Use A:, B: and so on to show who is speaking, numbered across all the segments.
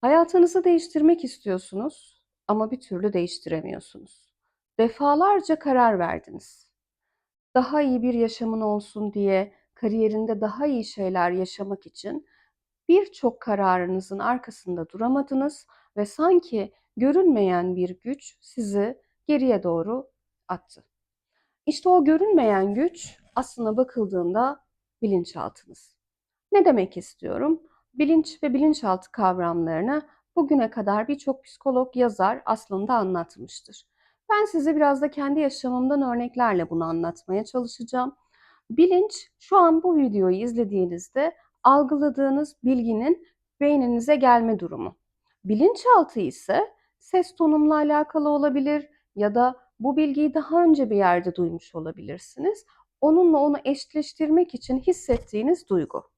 A: Hayatınızı değiştirmek istiyorsunuz ama bir türlü değiştiremiyorsunuz. Defalarca karar verdiniz. Daha iyi bir yaşamın olsun diye, kariyerinde daha iyi şeyler yaşamak için birçok kararınızın arkasında duramadınız ve sanki görünmeyen bir güç sizi geriye doğru attı. İşte o görünmeyen güç aslına bakıldığında bilinçaltınız. Ne demek istiyorum? Bilinç ve bilinçaltı kavramlarını bugüne kadar birçok psikolog, yazar aslında anlatmıştır. Ben size biraz da kendi yaşamımdan örneklerle bunu anlatmaya çalışacağım. Bilinç şu an bu videoyu izlediğinizde algıladığınız bilginin beyninize gelme durumu. Bilinçaltı ise ses tonumla alakalı olabilir ya da bu bilgiyi daha önce bir yerde duymuş olabilirsiniz. Onunla onu eşleştirmek için hissettiğiniz duygu.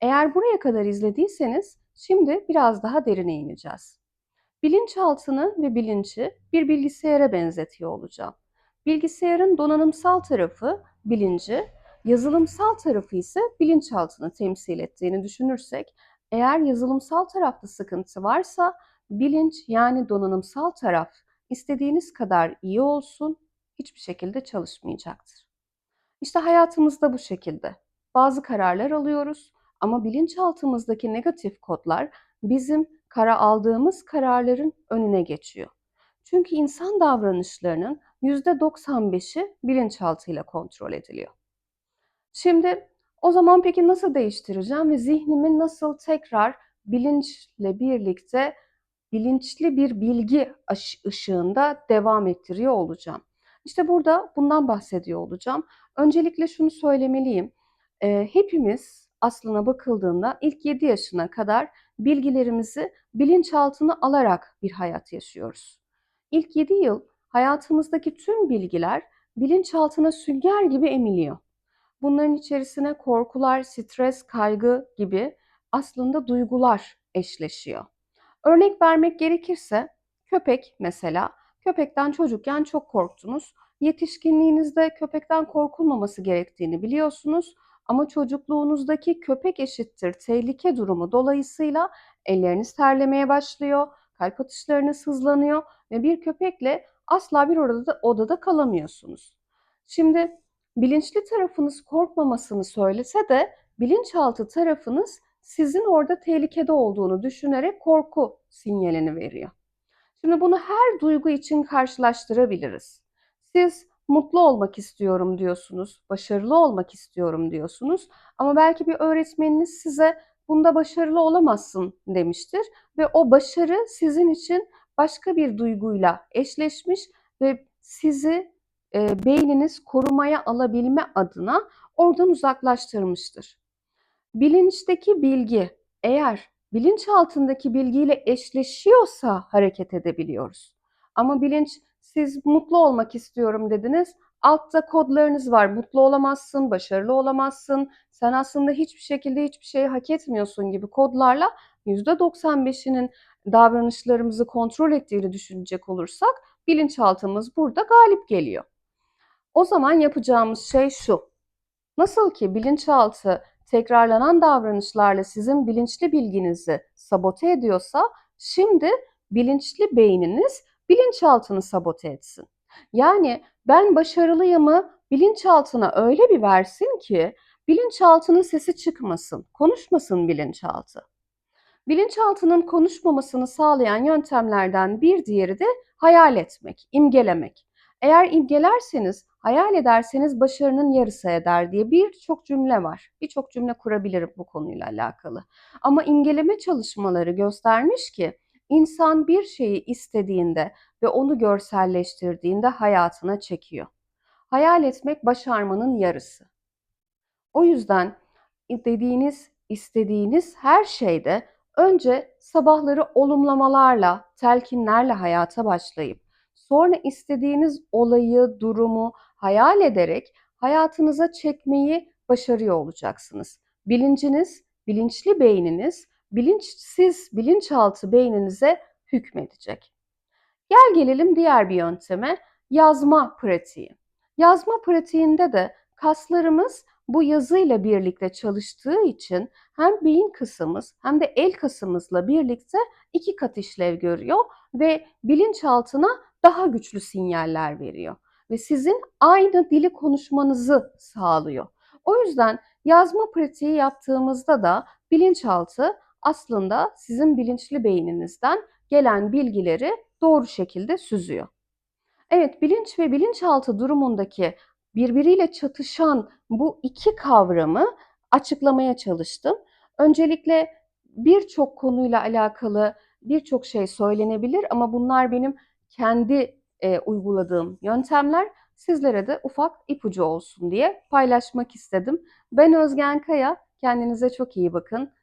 A: Eğer buraya kadar izlediyseniz şimdi biraz daha derine ineceğiz. Bilinçaltını ve bilinci bir bilgisayara benzetiyor olacağım. Bilgisayarın donanımsal tarafı bilinci, yazılımsal tarafı ise bilinçaltını temsil ettiğini düşünürsek, eğer yazılımsal tarafta sıkıntı varsa bilinç yani donanımsal taraf istediğiniz kadar iyi olsun hiçbir şekilde çalışmayacaktır. İşte hayatımızda bu şekilde. Bazı kararlar alıyoruz ama bilinçaltımızdaki negatif kodlar bizim kara aldığımız kararların önüne geçiyor. Çünkü insan davranışlarının %95'i bilinçaltıyla kontrol ediliyor. Şimdi o zaman peki nasıl değiştireceğim ve zihnimi nasıl tekrar bilinçle birlikte bilinçli bir bilgi ışığında devam ettiriyor olacağım. İşte burada bundan bahsediyor olacağım. Öncelikle şunu söylemeliyim. Hepimiz aslına bakıldığında ilk 7 yaşına kadar bilgilerimizi bilinçaltına alarak bir hayat yaşıyoruz. İlk 7 yıl hayatımızdaki tüm bilgiler bilinçaltına sünger gibi emiliyor. Bunların içerisine korkular, stres, kaygı gibi aslında duygular eşleşiyor. Örnek vermek gerekirse köpek mesela köpekten çocukken çok korktunuz. Yetişkinliğinizde köpekten korkulmaması gerektiğini biliyorsunuz ama çocukluğunuzdaki köpek eşittir tehlike durumu dolayısıyla elleriniz terlemeye başlıyor, kalp atışlarınız hızlanıyor ve bir köpekle asla bir odada, odada kalamıyorsunuz. Şimdi bilinçli tarafınız korkmamasını söylese de bilinçaltı tarafınız sizin orada tehlikede olduğunu düşünerek korku sinyalini veriyor. Şimdi bunu her duygu için karşılaştırabiliriz. Siz mutlu olmak istiyorum diyorsunuz, başarılı olmak istiyorum diyorsunuz ama belki bir öğretmeniniz size bunda başarılı olamazsın demiştir ve o başarı sizin için başka bir duyguyla eşleşmiş ve sizi e, beyniniz korumaya alabilme adına oradan uzaklaştırmıştır. Bilinçteki bilgi eğer bilinç altındaki bilgiyle eşleşiyorsa hareket edebiliyoruz. Ama bilinç siz mutlu olmak istiyorum dediniz. Altta kodlarınız var. Mutlu olamazsın, başarılı olamazsın. Sen aslında hiçbir şekilde hiçbir şeyi hak etmiyorsun gibi kodlarla %95'inin davranışlarımızı kontrol ettiğini düşünecek olursak bilinçaltımız burada galip geliyor. O zaman yapacağımız şey şu. Nasıl ki bilinçaltı tekrarlanan davranışlarla sizin bilinçli bilginizi sabote ediyorsa şimdi bilinçli beyniniz bilinçaltını sabote etsin. Yani ben başarılıyımı bilinçaltına öyle bir versin ki bilinçaltının sesi çıkmasın, konuşmasın bilinçaltı. Bilinçaltının konuşmamasını sağlayan yöntemlerden bir diğeri de hayal etmek, imgelemek. Eğer imgelerseniz, hayal ederseniz başarının yarısı eder diye birçok cümle var. Birçok cümle kurabilirim bu konuyla alakalı. Ama imgeleme çalışmaları göstermiş ki insan bir şeyi istediğinde ve onu görselleştirdiğinde hayatına çekiyor. Hayal etmek başarmanın yarısı. O yüzden dediğiniz, istediğiniz her şeyde önce sabahları olumlamalarla, telkinlerle hayata başlayıp Sonra istediğiniz olayı, durumu hayal ederek hayatınıza çekmeyi başarıyor olacaksınız. Bilinciniz, bilinçli beyniniz, bilinçsiz, bilinçaltı beyninize hükmedecek. Gel gelelim diğer bir yönteme, yazma pratiği. Yazma pratiğinde de kaslarımız bu yazıyla birlikte çalıştığı için hem beyin kasımız hem de el kasımızla birlikte iki kat işlev görüyor ve bilinçaltına daha güçlü sinyaller veriyor ve sizin aynı dili konuşmanızı sağlıyor. O yüzden yazma pratiği yaptığımızda da bilinçaltı aslında sizin bilinçli beyninizden gelen bilgileri doğru şekilde süzüyor. Evet, bilinç ve bilinçaltı durumundaki birbiriyle çatışan bu iki kavramı açıklamaya çalıştım. Öncelikle birçok konuyla alakalı birçok şey söylenebilir ama bunlar benim kendi e, uyguladığım yöntemler. Sizlere de ufak ipucu olsun diye paylaşmak istedim. Ben Özgen Kaya, kendinize çok iyi bakın.